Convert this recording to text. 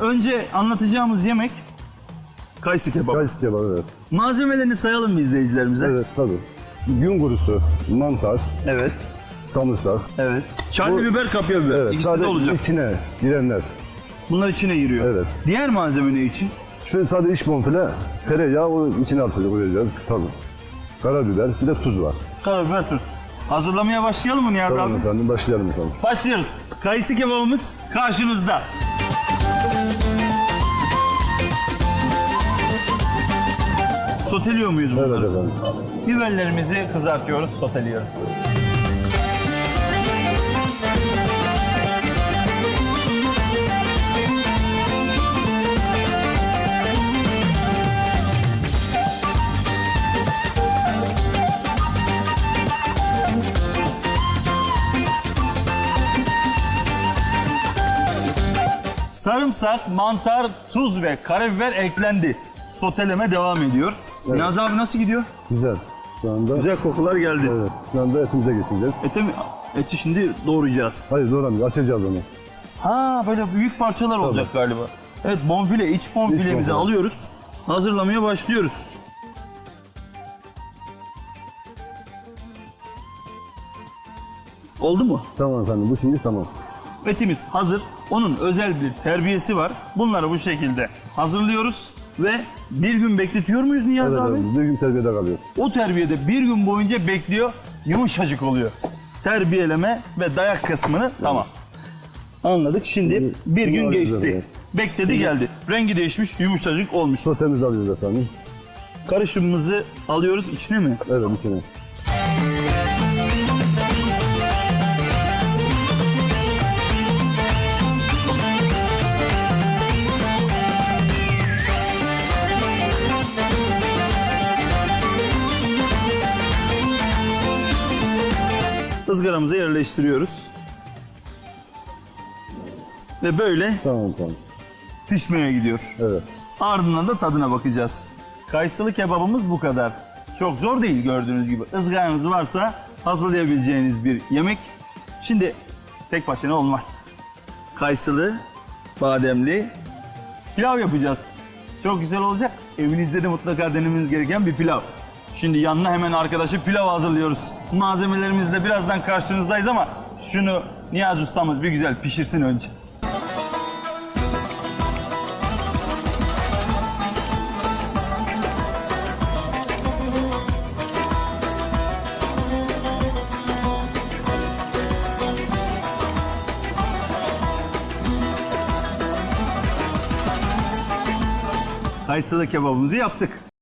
Önce anlatacağımız yemek kayısı kebabı. Kayısı kebabı evet. Malzemelerini sayalım mı izleyicilerimize? Evet tabii. Gün kurusu, mantar, Evet. samırsak. Evet. Çarlı Bu- biber, kapya biber. Evet. İkisi de sadece olacak. içine girenler. Bunlar içine giriyor. Evet. Diğer malzeme ne için? Şu sadece iç bonfile, tereyağı o içine atacak koyacağız. Tabii. Karabiber, bir de tuz var. Karabiber, tuz. Hazırlamaya başlayalım mı Tamam abi? efendim, başlayalım efendim. Başlıyoruz. Kayısı kebabımız karşınızda. Soteliyor muyuz bunları? Evet efendim. Biberlerimizi kızartıyoruz, soteliyoruz. Sarımsak, mantar, tuz ve karabiber eklendi. Soteleme devam ediyor. Niyazi abi nasıl gidiyor? Güzel. Şu anda, Güzel kokular geldi. evet. Şu anda etimize geçeceğiz. Ete mi? Eti şimdi doğrayacağız. Hayır doğramayız, açacağız onu. Ha böyle büyük parçalar olacak galiba. Evet bonfile, iç bonfilemizi bonfile. alıyoruz. Hazırlamaya başlıyoruz. Oldu mu? Tamam efendim, bu şimdi tamam. Etimiz hazır. Onun özel bir terbiyesi var. Bunları bu şekilde hazırlıyoruz ve bir gün bekletiyor muyuz Niyazi Evet abi? efendim, bir gün terbiyede kalıyor. O terbiyede bir gün boyunca bekliyor, yumuşacık oluyor. Terbiyeleme ve dayak kısmını tamam. Anladık. Şimdi bir gün geçti. alıyoruz Bekledi geldi. Rengi değişmiş, yumuşacık olmuş. Sotemizi alıyoruz efendim. Karışımımızı alıyoruz içine mi? Evet içine. Izgaramıza yerleştiriyoruz. Ve böyle Tamam tamam. pişmeye gidiyor. Evet. Ardından da tadına bakacağız. Kayısılı kebabımız bu kadar. Çok zor değil gördüğünüz gibi. Izgaranız varsa hazırlayabileceğiniz bir yemek. Şimdi tek başına olmaz. Kayısılı, bademli pilav yapacağız. Çok güzel olacak. Evinizde de mutlaka denemeniz gereken bir pilav. Şimdi yanına hemen arkadaşı pilav hazırlıyoruz. Malzemelerimizle birazdan karşınızdayız ama şunu Niyazi ustamız bir güzel pişirsin önce. Kayısılı kebabımızı yaptık.